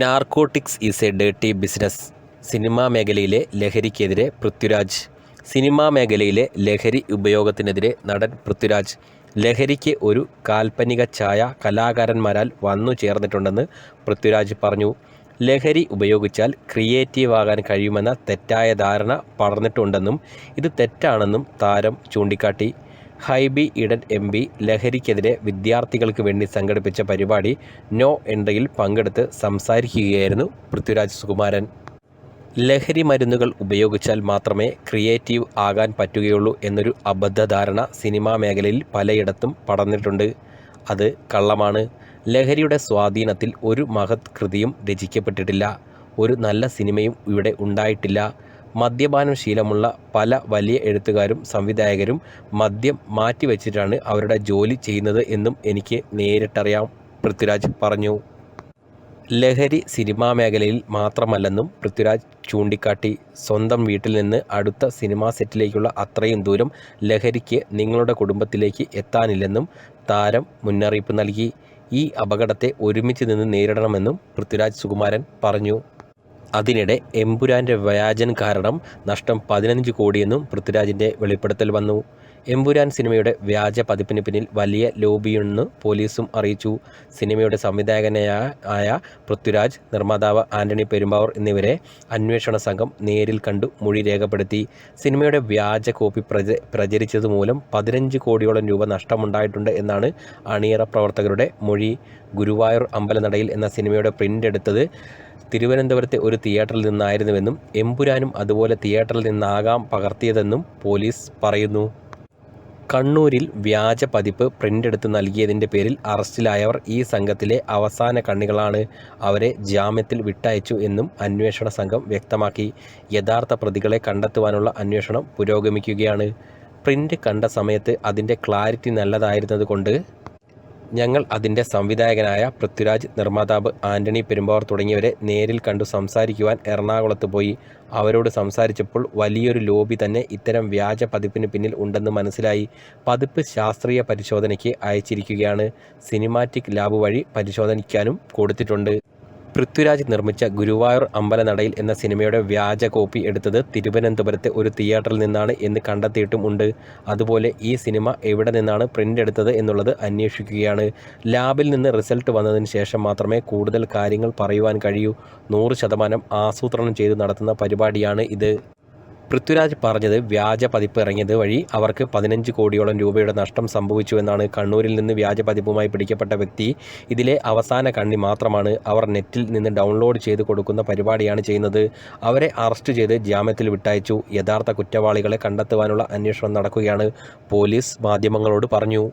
Narcotics is a dirty business. Cinema മേഖലയിലെ ലഹരിക്കെതിരെ Prithviraj. Cinema മേഖലയിലെ ലഹരി ഉപയോഗത്തിനെതിരെ നടൻ പൃഥ്വിരാജ്. ലഹരിക്ക് ഒരു കാൽപ്പനിക ഛായ കലാകാരന്മാരാൽ വന്നു ചേർന്നിട്ടുണ്ടെന്ന് പൃഥ്വിരാജ് പറഞ്ഞു. ലഹരി ഉപയോഗിച്ചാൽ ക്രിയേറ്റീവ് ആകാൻ കഴിയുമെന്ന തെറ്റായ ധാരണ പടർന്നിട്ടുണ്ടെന്നും ഇത് തെറ്റാണെന്നും താരം ചൂണ്ടിക്കാട്ടി. ഹൈബി ഇഡൻ എം പി ലഹരിക്കെതിരെ വിദ്യാർത്ഥികൾക്ക് വേണ്ടി സംഘടിപ്പിച്ച പരിപാടി നോ എൻട്രിയിൽ പങ്കെടുത്ത് സംസാരിക്കുകയായിരുന്നു പൃഥ്വിരാജ് സുകുമാരൻ. ലഹരി മരുന്നുകൾ ഉപയോഗിച്ചാൽ മാത്രമേ ക്രിയേറ്റീവ് ആകാൻ പറ്റുകയുള്ളൂ എന്നൊരു അബദ്ധധാരണ സിനിമാ മേഖലയിൽ പലയിടത്തും പടർന്നിട്ടുണ്ട്. അത് കള്ളമാണ്. ലഹരിയുടെ സ്വാധീനത്തിൽ ഒരു മഹത് കൃതിയും രചിക്കപ്പെട്ടിട്ടില്ല. ഒരു നല്ല സിനിമയും ഇവിടെ ഉണ്ടായിട്ടില്ല. മദ്യപാനം ശീലമുള്ള പല വലിയ എഴുത്തുകാരും സംവിധായകരും മദ്യം മാറ്റിവെച്ചിട്ടാണ് അവരുടെ ജോലി ചെയ്യുന്നത് എന്നും എനിക്ക് നേരിട്ടറിയാം. പൃഥ്വിരാജ് പറഞ്ഞു. ലഹരി സിനിമാ മേഖലയിൽ മാത്രമല്ലെന്നും പൃഥ്വിരാജ് ചൂണ്ടിക്കാട്ടി. സ്വന്തം വീട്ടിൽ നിന്ന് അടുത്ത സിനിമാ സെറ്റിലേക്കുള്ള അത്രയും ദൂരം ലഹരിക്ക് നിങ്ങളുടെ കുടുംബത്തിലേക്ക് എത്താനില്ലെന്നും താരം മുന്നറിയിപ്പ് നൽകി. ഈ അപകടത്തെ ഒരുമിച്ച് നിന്ന് നേരിടണമെന്നും പൃഥ്വിരാജ് സുകുമാരൻ പറഞ്ഞു. അതിനിടെ എമ്പുരാന്റെ വ്യാജൻ കാരണം നഷ്ടം പതിനഞ്ച് കോടിയെന്നും പൃഥ്വിരാജിന്റെ വെളിപ്പെടുത്തൽ വന്നു. എമ്പുരാൻ സിനിമയുടെ വ്യാജ പതിപ്പിന് പിന്നിൽ വലിയ ലോബിയുണ്ടെന്ന് പോലീസും അറിയിച്ചു. സിനിമയുടെ സംവിധായകനായ ആയ പൃഥ്വിരാജ് നിർമ്മാതാവ് ആന്റണി പെരുമ്പാവൂർ എന്നിവരെ അന്വേഷണ സംഘം നേരിൽ കണ്ടു മൊഴി രേഖപ്പെടുത്തി. സിനിമയുടെ വ്യാജ കോപ്പി പ്രച പ്രചരിച്ചത് മൂലം പതിനഞ്ച് കോടിയോളം രൂപ നഷ്ടമുണ്ടായിട്ടുണ്ട് എന്നാണ് അണിയറ പ്രവർത്തകരുടെ മൊഴി. ഗുരുവായൂർ അമ്പലനടയിൽ എന്ന സിനിമയുടെ പ്രിന്റ് എടുത്തത് തിരുവനന്തപുരത്തെ ഒരു തിയേറ്ററിൽ നിന്നായിരുന്നുവെന്നും എമ്പുരാനും അതുപോലെ തിയേറ്ററിൽ നിന്നാകാം പകർത്തിയതെന്നും പോലീസ് പറയുന്നു. കണ്ണൂരിൽ വ്യാജ പതിപ്പ് പ്രിന്റ് എടുത്ത് നൽകിയതിന്റെ പേരിൽ അറസ്റ്റിലായവർ ഈ സംഘത്തിലെ അവസാന കണ്ണികളാണ് അവരെ ജാമ്യത്തിൽ വിട്ടയച്ചു എന്നും അന്വേഷണ സംഘം വ്യക്തമാക്കി. യഥാർത്ഥ പ്രതികളെ കണ്ടെത്തുവാനുള്ള അന്വേഷണം പുരോഗമിക്കുകയാണ്. പ്രിന്റ് കണ്ട സമയത്ത് അതിന്റെ ക്ലാരിറ്റി നല്ലതായിരുന്നതുകൊണ്ട് ഞങ്ങൾ അതിന്റെ സംവിധായകനായ പൃഥ്വിരാജ് നിർമ്മാതാവ് ആന്റണി പെരുമ്പാവർ തുടങ്ങിയവരെ നേരിൽ കണ്ടു സംസാരിക്കുവാൻ എറണാകുളത്ത് പോയി. അവരോട് സംസാരിച്ചപ്പോൾ വലിയൊരു ലോബി തന്നെ ഇത്തരം വ്യാജ പതിപ്പിന് പിന്നിൽ ഉണ്ടെന്ന് മനസ്സിലായി. പതിപ്പ് ശാസ്ത്രീയ പരിശോധനയ്ക്ക് അയച്ചിരിക്കുകയാണ്. സിനിമാറ്റിക് ലാബ് വഴി പരിശോധിക്കാനും കൊടുത്തിട്ടുണ്ട്. പൃഥ്വിരാജ് നിർമ്മിച്ച ഗുരുവായൂർ അമ്പലനടയിൽ എന്ന സിനിമയുടെ വ്യാജ കോപ്പി എടുത്തത് തിരുവനന്തപുരത്തെ ഒരു തിയേറ്ററിൽ നിന്നാണ് എന്ന് കണ്ടെത്തിയിട്ടും ഉണ്ട് അതുപോലെ ഈ സിനിമ എവിടെ നിന്നാണ് പ്രിന്റ് എടുത്തത് എന്നുള്ളത് അന്വേഷിക്കുകയാണ്. ലാബിൽ നിന്ന് റിസൾട്ട് വന്നതിന് ശേഷം മാത്രമേ കൂടുതൽ കാര്യങ്ങൾ പറയുവാൻ കഴിയൂ. നൂറ് ശതമാനം ആസൂത്രണം ചെയ്ത് നടത്തുന്ന പരിപാടിയാണ് ഇത്. പൃഥ്വിരാജ് പറഞ്ഞത് വ്യാജ പതിപ്പ് ഇറങ്ങിയത് വഴി അവർക്ക് പതിനഞ്ച് കോടിയോളം രൂപയുടെ നഷ്ടം സംഭവിച്ചു എന്നാണ് കണ്ണൂരിൽ നിന്ന് വ്യാജ പതിപ്പുമായി പിടിക്കപ്പെട്ട വ്യക്തി. ഇതിലെ അവസാന കണ്ണി മാത്രമാണ് അവർ നെറ്റിൽ നിന്ന് ഡൗൺലോഡ് ചെയ്ത് കൊടുക്കുന്ന പരിപാടിയാണ് ചെയ്യുന്നത്. അവരെ അറസ്റ്റ് ചെയ്ത് ജാമ്യത്തിൽ വിട്ടയച്ചു. യഥാർത്ഥ കുറ്റവാളികളെ കണ്ടെത്തുവാനുള്ള അന്വേഷണം നടക്കുകയാണ്. പോലീസ് മാധ്യമങ്ങളോട് പറഞ്ഞു.